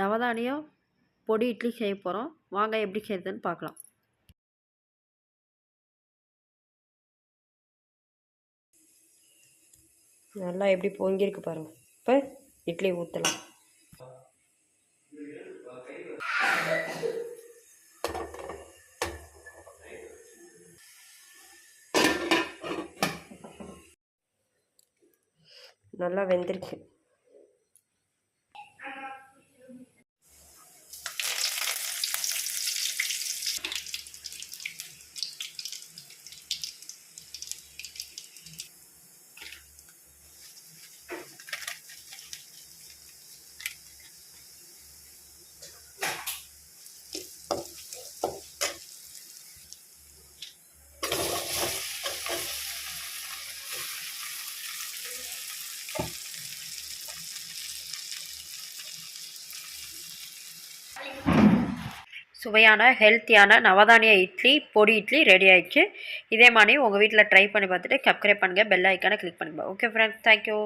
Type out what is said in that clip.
நவதானியம் பொடி இட்லி செய்ய போகிறோம் வாங்க எப்படி செய்யுதுன்னு பார்க்கலாம். நல்லா எப்படி பொங்கியிருக்கு பாருங்க. இப்போ இட்லி ஊற்றலாம் நல்லா வெந்திருக்கு. சுவையான ஹெல்த்தியான நவதானிய இட்லி பொடி இட்லி ரெடி ஆயிடுச்சு. இதே மாதிரி உங்கள் வீட்டில் ட்ரை பண்ணி பார்த்துட்டு சப்ஸ்கிரைப் பண்ணுங்கள் பெல் ஐக்கானை கிளிக் பண்ணுங்கள் ஓகே ஃப்ரெண்ட்ஸ் தேங்க்யூ